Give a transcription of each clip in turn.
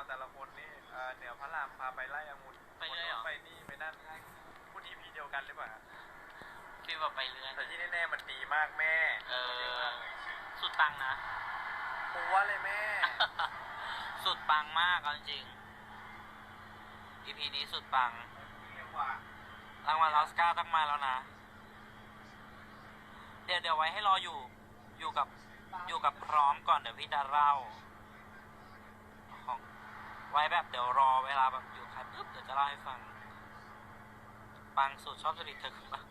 าวแต่ละคนนี่เอ่อเหนือพระรามพาไปไล่องุ่นไปเลยเหรอ คนนู้นไปนี่ไปนั่นพูดทีพีเดียวกันหรือเปล่าฟีลแบบไปเรื่อยแต่ที่แน่ๆมันดีมากแม่เออ สุดปังนะ ปัวเลยแม่ สุดปังมากเอาจริง EP นี้สุดปัง รางวัลออสการ์ต้องมาแล้วนะ เดี๋ยวเดี๋ยวไว้ให้รออยู่ อยู่กับ อยู่กับพร้อมก่อนเดี๋ยวพี่จะเล่าของ ไว้แบบเดี๋ยวรอเวลาแบบอยู่ใครปุ๊บเดี๋ยวจะเล่าให้ฟังปังสุดชอบจริตเธอคือปัง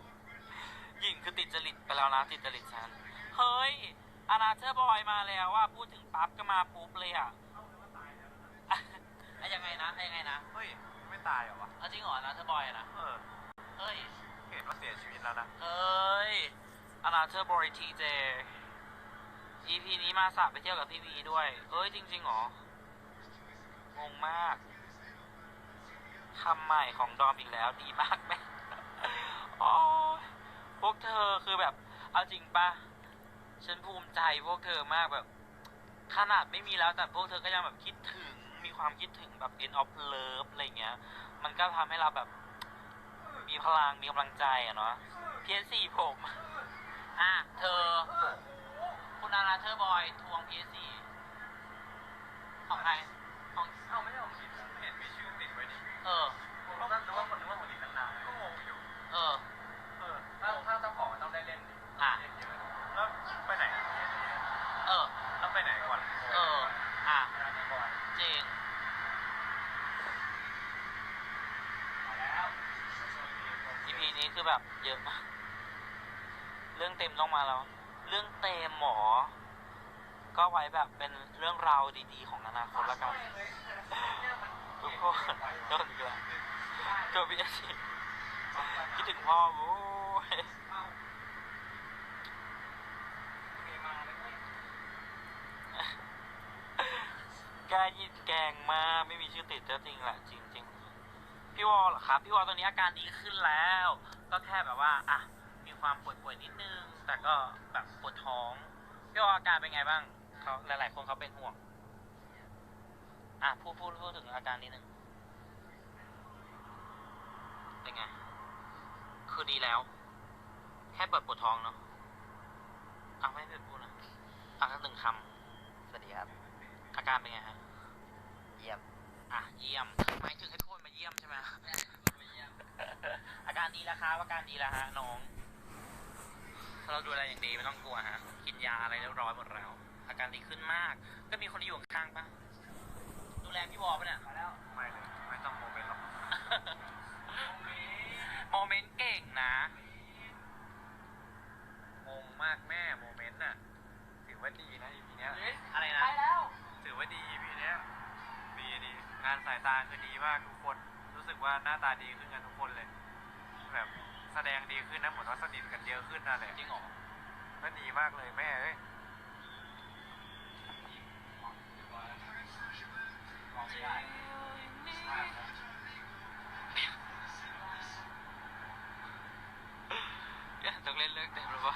หญิงคือติดจริตไปแล้วนะติดจริตฉัน เฮ้ยอนาเธอร์บอยมาแล้วว่าพูดถึงปั๊บก็มาปุ๊บเลยอะอะยังไงนะอะยังไงนะ เฮ้ย ไม่ตายเหรอวะเอาจริงเหรออนาเธอร์บอยอะนะ เออ เฮ้ย เห็นว่าเสียชีวิตแล้วนะเอ้ยอนาเธอร์บอยทีเจ EP นี้มาสาไปเที่ยวกับพี่วีด้วยเอ้ยจริงๆเหรอ งงมากคำใหม่ของดอมอีกแล้วดีมากแม่โอ้พวกเธอคือแบบ เอาจริงปะฉันภูมิใจพวกเธอมากแบบ ขนาดไม่มีแล้วแต่พวกเธอก็ยังแบบคิดถึงมีความคิดถึงแบบ end of love อะไรเงี้ย มันก็ทำให้เราแบบ มีพลังมีกำลังใจอะเนาะเพียสี่ผม อะ เธอ คุณอาราเธอร์บอยทวง PS4 ของใคร ของเอ้าไม่ใช่ของคิดไม่เห็นมีชื่อติดไว้นี่เออ ผมก็นึกว่าคนนึกว่าของคิดตั้งนานก็งงอยู่ เออ เออ ถ้าถ้าเจ้าของมันต้องได้เล่นดิอะ เล่นเยอะแล้วไปไหนอะเออ แล้วไปไหนก่อนเออ อะงานนี้ก่อนจริง มาแล้ว EP นี้คือแบบเยอะมาก เรื่องเต็มต้องมาแล้ว เรื่องเต็มหมอ ก็ไว้แบบเป็นเรื่องราวดีๆ ของอนาคตละกันทุกคนโดนอีกแล้วตัวพี่อาชีคิดถึงพ่อโว้ยแกยินแกงมาไม่มีชื่อติดจริงแหละจริง ๆ พี่วอลเหรอครับ พี่วอลตอนนี้อาการดีขึ้นแล้ว ก็แค่แบบว่า อะ มีความป่วยๆนิดนึง แต่ก็แบบปวดท้อง พี่วอลอาการเป็นไงบ้าง เขาหลาย ๆ คนเขาเป็นห่วง อะพูดพูดพูดถึงอาการนิดนึงเป็นไง คือดีแล้ว แค่เปิดปวดท้องเนาะอะไม่เป็นพูดนะอะสักหนึ่งคำสวัสดีครับอาการเป็นไงฮะ เยี่ยม อะเยี่ยมหมายถึงให้ทุกคนมาเยี่ยมใช่ไหมอาการดีแล้วครับอาการดีแล้วฮะน้อง เราดูแลอย่างดีไม่ต้องกลัวฮะ กินยาอะไรเรียบร้อยหมดแล้ว อาการดีขึ้นมาก ก็มีคนที่อยู่ข้างๆปะดูแลพี่วอปะเนี่ยมาแล้วไม่เลยไม่ต้องโมเมนต์หรอกโมเมนต์เก่งนะงงมากแม่โมเมนต์น่ะถือว่าดีนะ EP เนี้ยอะไรนะถือว่าดี EP เนี้ยดีดีงานสายตาคือดีมากทุกคนรู้สึกว่าหน้าตาดีขึ้นกันทุกคนเลย แบบแสดงดีขึ้นนะเหมือนว่าสนิทกันเยอะขึ้นนั่นแหละจริงเหรอก็ดีมากเลยแม่เอ้ย ต้องเล่นเรื่องเต็มหรือเปล่า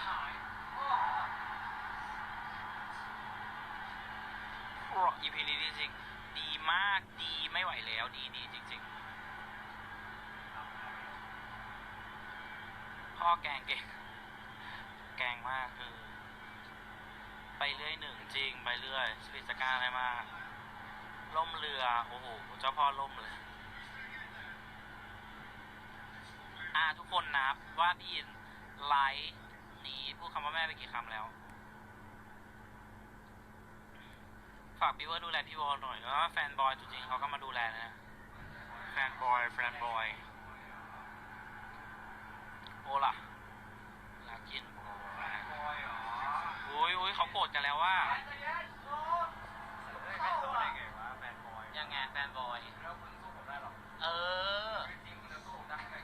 โอ้ EP นี้ดีจริงดีมากดีไม่ไหวแล้วดีดีจริง ๆ พ่อแกงเก่งแกงมากคือ ไปเรื่อยหนึ่งจริง ไปเรื่อยสปีดสการอะไรมาก ล่มเรือ โอ้โห เจ้าพ่อล่มเลย อ่าทุกคนนับว่าพี่ยินไลฟ์นี้พูดคำว่าแม่ไปกี่คำแล้ว ฝากพี่เวอร์ดูแลพี่วอลหน่อยแล้วาแฟนบอยตัวจริงเขาก็มาดูแลนะแฟนบอยแฟนบอยโอล่ะลากินบอยบอยเหรออุ้ยอุ้ยเขาโกรธกันแล้วว่าเฮ้ยไม่สู้ได้ไงวะแฟนบอ ยยังไงแฟนบอย แล้วคุณสู้ผมได้หรอเออจริงคุณจะสู้ผมได้ไง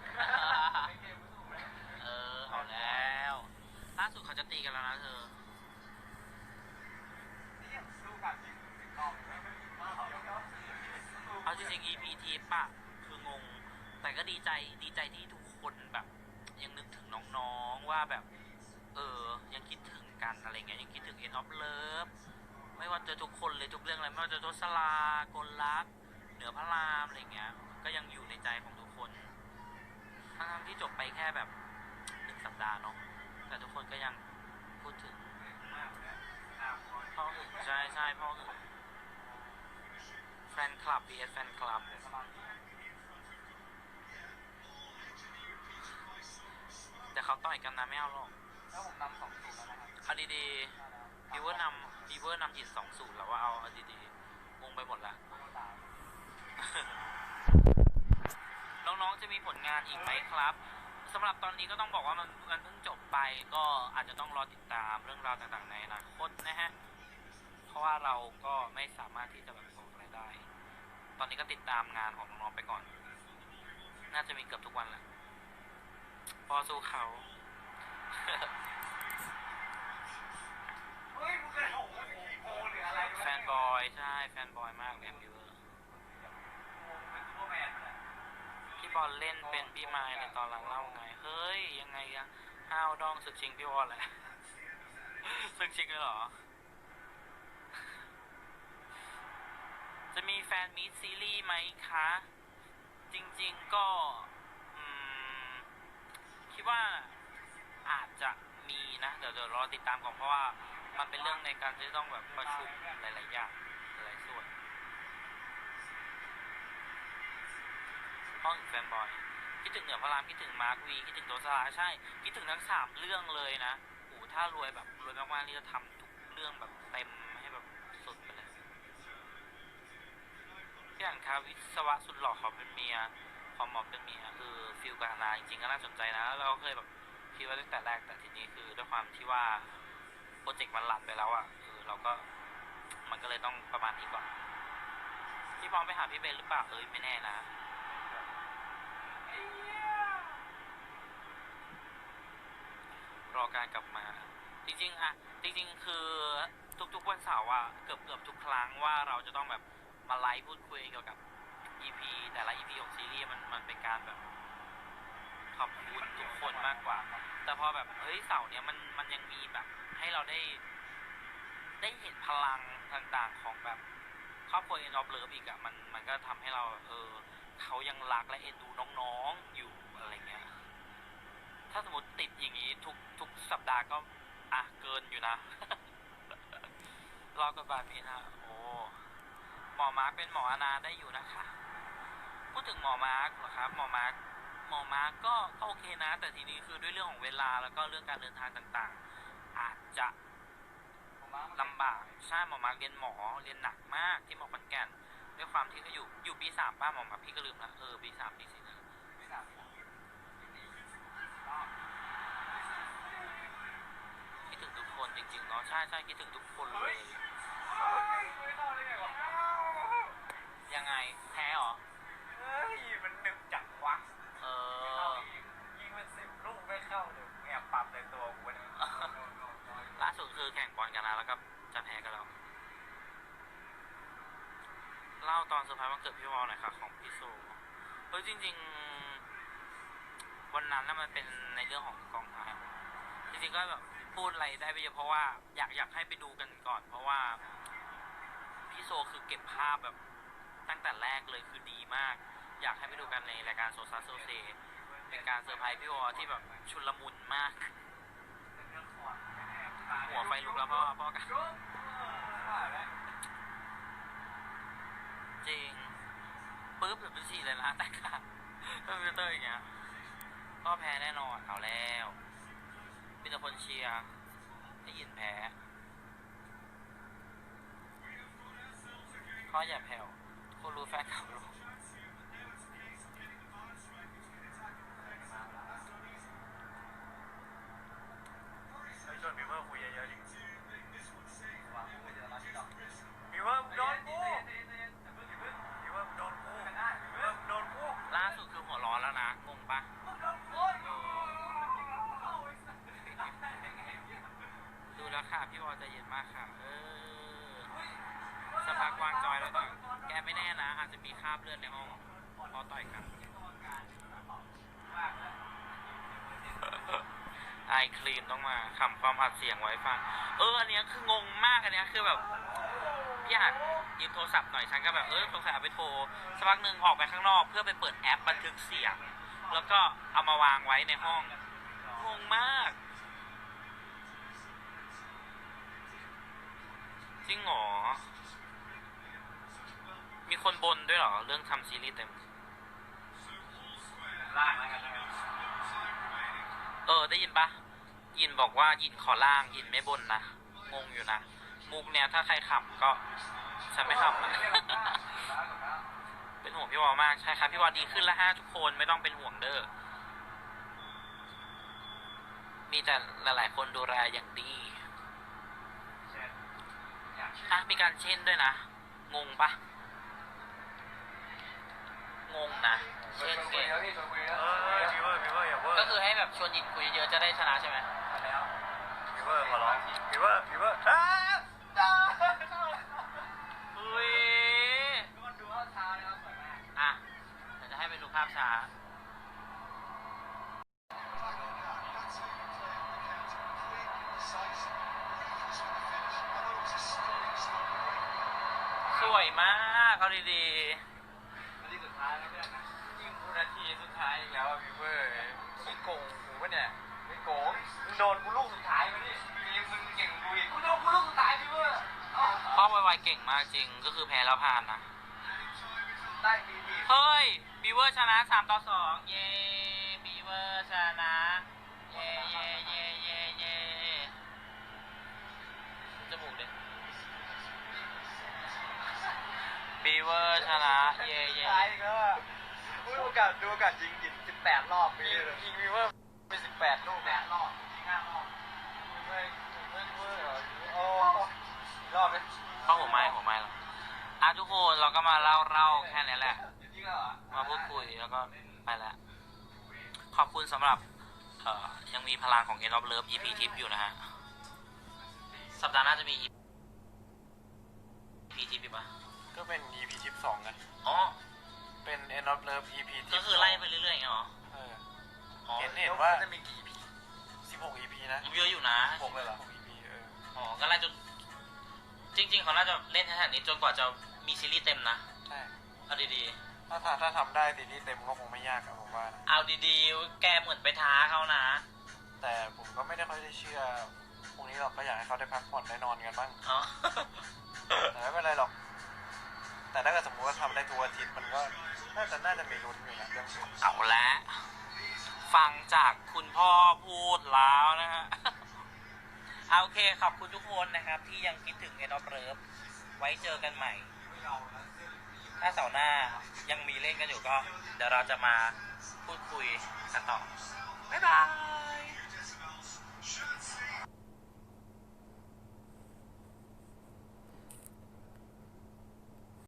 ในเกมคุณสู้ผมได้เออเอาแล้ว ล่าสุดเขาจะตีกันแล้วนะเธอ เนี่ยสู้กันจริงสิบรอบเลยนะเดี๋ยวเอาจริงๆ EP ทิปอะคืองง แต่ก็ดีใจดีใจที่ทุกคนแบบ ยังนึกถึงน้องๆว่าแบบ เออ ยังคิดถึงกันอะไรเงี้ยยังคิดถึง End of Love เไม่ว่าจะทุกคนเลยทุกเรื่องเลยไม่ว่าจะทศลากลลักษณ์เหนือพระรามอะไรเงี้ย ก็ยังอยู่ในใจของทุกคนทั้งๆที่จบไปแค่แบบหนึ่งสัปดาห์เนาะแต่ทุกคนก็ยังพูดถึงมากเลยหน้าพอพ่อหึงใช่ใช่พ่อหึงแฟนคลับ vs แฟนคลับแต่เขาต่อยกันนะไม่เอาหรอกแล้วผมนำสองศูนย์แล้วนะครับเอาดีๆพีเวอร์นำ พีเวอร์นำทีสองศูนย์แล้วว่าเอาเอาดีๆงงไปหมดละน้องๆจะมีผลงานอีกไหมครับสำหรับตอนนี้ก็ต้องบอกว่ามันมันเพิ่งจบไปก็อาจจะต้องรอติดตามเรื่องราวต่างๆในอนาคตนะฮะ เพราะว่าเราก็ไม่สามารถที่จะแบบบอกอะไรได้ ตอนนี้ก็ติดตามงานของน้องๆไปก่อน น่าจะมีเกือบทุกวันแหละพอสู้เขา แฟนบอยใช่แฟนบอยมากแมบิวเป็นซูเปอร์แมนเลยพี่บอลเล่นเป็นพี่ไม้ในตอนหลังเล่าไง เฮ้ย ยังไงอะห้าวดองศึกชิงพี่บอลแหละศึกชิงเลยเหรอ จะมีแฟนมีตซีรีส์ไหมคะ จริง ๆ ก็คิดว่าอาจจะมีนะ เดี๋ยวเดี๋ยวรอติดตามก่อนเพราะว่า มันเป็นเรื่องในการที่ต้องแบบประชุมหลาย ๆ อย่างหลายส่วนห้องแฟนบอยคิดถึงเหนือพระรามคิดถึงมาร์ควีคิดถึงโดซาราใช่ คิดถึงทั้งสามเรื่องเลยนะโอ้โหถ้ารวยแบบรวยมากๆนี่จะทำทุกเรื่องแบบเต็มให้แบบสุดไปเลยพี่อ่านครับวิศวะสุดหล่อขอเป็นเมียขอหมอเป็นเมียคือฟิลการนาจริงๆก็น่าสนใจนะ เราเคยแบบคิดว่าตั้งแต่แรกแต่ทีนี้คือด้วยความที่ว่า โปรเจกต์มันหลันไปแล้วอะคือเราก็มันก็เลยต้องประมาณนี้ก่อน พี่พร้อมไปหาพี่เบนหรือเปล่าเอ้ยไม่แน่นะรอการกลับมา จริง ๆอะจริง ๆ คือทุกๆวันเสาร์อะเกือบเกือบทุกครั้งว่าเราจะต้องแบบมาไลฟ์พูดคุยเกี่ยวกับ EP แต่ละ EP ของซีรีส์มันมันเป็นการแบบ ขอบคุณทุกคนมากกว่า แต่พอแบบเฮ้ยเสาร์เนี้ยมันมันยังมีแบบ ให้เราได้ ได้เห็นพลังต่างๆของแบบครอบครัวเอ็นออฟเลิฟอีกอะมันมันก็ทำให้เราเออเขายังรักและเอ็นดูน้องๆอยู่อะไรเงี้ย ถ้าสมมติติดอย่างนี้ทุกทุกสัปดาห์ก็อะเกินอยู่นะรอกันบาพีนะโอ้หมอมาร์คเป็นหมออนาได้อยู่นะคะ พูดถึงหมอมาร์คเหรอครับ หมอมาร์ค มอมาก็ก็โอเคนะ แต่ทีนี้คือด้วยเรื่องของเวลาแล้วก็เรื่องการเดินทางต่างๆ อาจจะลำบากใช่หมอมาเรียนหมอเรียนหนักมากที่หมอขอนแก่นด้วยความที่เขาอยู่อยู่ปีสามป้าหมอมาพี่ก็ลืมละเออปีสามปีสี่นะคิดถึงทุกคนจริงๆเนาะใช่ใช่คิดถึงทุกคนเลยยังไงแพ้เหรอ เฮ้ยมันนึกจังวะ เอ เข้า อ อีกยิงมันสิบลูกไม่เข้าเลยแอบปรับในตัวกูเนี่ย ล่าสุดคือแข่งบอลกันนะแล้วก็จะแพ้กันแล้ว เล่าตอนเซอร์ไพรส์วันเกิดพี่วอลหน่อยค่ะของพี่โซเฮ้ยจริง ๆ วันนั้นน่ะมันเป็นในเรื่องของกองถ่ายจริงๆก็แบบพูดอะไรได้ไปเยอะเพราะว่าอยากอยากให้ไปดูกันก่อน เพราะว่าพี่โซคือเก็บภาพแบบตั้งแต่แรกเลยคือดีมาก อยากให้ไปดูกันในรายการโซซัสโซเซเป็นการเซอร์ไพรส์พี่วอที่แบบชุลมุนมาก หัวไฟลุกแล้วพ่อพ่อกัน จริงปึ๊บแบบเป็นฉี่เลยนะแต่ค่ะก็เป็นเตอร์อย่างเงี้ยก็แพ้แน่นอนเอาแล้วมีแต่คนเชียร์ได้ยินแพ้ข้ออย่าแผ่วคุณรู้แฟนขับรู้ากค่ะ เออสักพักวางจอยแล้วก็แกไม่แน่นะ อาจจะมีคราบเลือดในห้องพอต่อยกันไอคลีนต้องมาคำความอัดเสียงไว้ฟัง เออ อันเนี้ยคืองงมากอันเนี้ยคือแบบพี่อยากยืมโทรศัพท์หน่อยฉันก็แบบเออสงสัยเอาไปโทรสักพักหนึ่งออกไปข้างนอก เพื่อไปเปิดแอปบันทึกเสียง แล้วก็เอามาวางไว้ในห้องงงมาก จริงเหรอ มีคนบนด้วยเหรอ เรื่องทำซีรีส์เต็ม ล่างแล้วกันนะครับเออ ได้ยินปะยินบอกว่ายินขอล่างยินไม่บนนะ งงอยู่นะ มุกเนี้ยถ้าใครขำก็ฉันไม่ขำนะเป็นห่วงพี่วอมาก ใช่ครับ พี่วอดีขึ้นแล้วฮะทุกคนไม่ต้องเป็นห่วงเด้อ มีแต่หลาย ๆ คนดูแลอย่างดี อะมีการเช่นด้วยนะ งงปะงงนะเช่นเก่งเออพีเวอร์พีเวอร์อย่าเวอร์ก็คือให้แบบชวนหยินคุยเยอะจะได้ชนะใช่ไหมพีเวอร์ขอร้องพีเวอร์พีเวอร์อ้าอุ้ยมากอะเดี๋ยวจะให้ไปดูภาพช้า วยมากเอาดีนาทีสุดท้ายแล้วเนี่ยยิงกูนาทีสุดท้ายอีกแล้วอะพี่เวอร์ขี้โกงกูปะเนี่ยไม่โกงมึงโดนกูลูกสุดท้ายมาดิมีมึงเก่งกูอีกกูโดนกูลูกสุดท้ายพี่เวอร์อ้าวๆป้อมไวๆเก่งมากจริงก็คือแพ้แล้วผ่านนะ ได้ดีดี เฮ้ยบีเวอร์ชนะสามต่อสองเย้บีเวอร์ชนะ เย้เย้เย้เย้เย้จมูกดิบีเวอร์ชนะ เย้เย้ ตายอีกแล้วอะอุ้ยโอ กาสดูโอกาสยิงยิงสิบแปดรอบไปเลยยิงวีเวอร์ไปสิบแปดลูกแปดรอบยิงห้ารอบไม่ไม่เวอร์เหรอโอ้รอบไหมเข้าหัวไม้หัวไม้แล้วอะทุกคนเราก็มาเล่าเล่าแค่นี้แหละยิงแล้วเหรอมาพูดคุยแล้วก็ไปแล้วขอบคุณสำหรับเอ่อยังมีพลังของ End of Love EP ทิปอยู่นะฮะ สัปดาห์หน้าจะมี EP ทิปอีกปะก็เป็น EP ทิปสองไงอ๋อ เป็น End of Love EP ทิปก็คือไล่ไปเรื่อยๆอย่างเงี้ยเหรอเออ อ๋อเห็นเห็นว่า จะมีกี่ EP สิบหก EP นะเยอะอยู่นะหกเลยเหรอหก EP เอออ๋อ ก็ไล่จนจริง ๆ เขาน่าจะเล่นแค่นี้จนกว่าจะมีซีรีส์เต็มนะ ใช่เอาดีถ้าถ้าถ้าทำได้ซีรีส์เต็มก็คงไม่ยากอะผมว่านะๆ เอาดีๆ แกเหมือนไปท้าเขานะ แต่ผมก็ไม่ได้ค่อยได้เชื่อพรุ่งนี้เราก็อยากให้เขาได้พักผ่อนได้นอนกันบ้าง อ๋อ แต่ไม่เป็นไรหรอก แต่ถ้าเกิดสมมติว่าทำได้ทุกอาทิตย์มันก็น่าจะน่าจะมีลุ้นอยู่นะเรื่องนี้เอาละฟังจากคุณพ่อพูดแล้วนะฮะเอาโอเคขอบคุณทุกคนนะครับ ที่ยังคิดถึงเอ็นอฟเลิฟไว้เจอกันใหม่ ถ้าเสาร์หน้ายังมีเล่นกันอยู่ก็ เดี๋ยวเราจะมาพูดคุยกันต่อบ๊ายบาย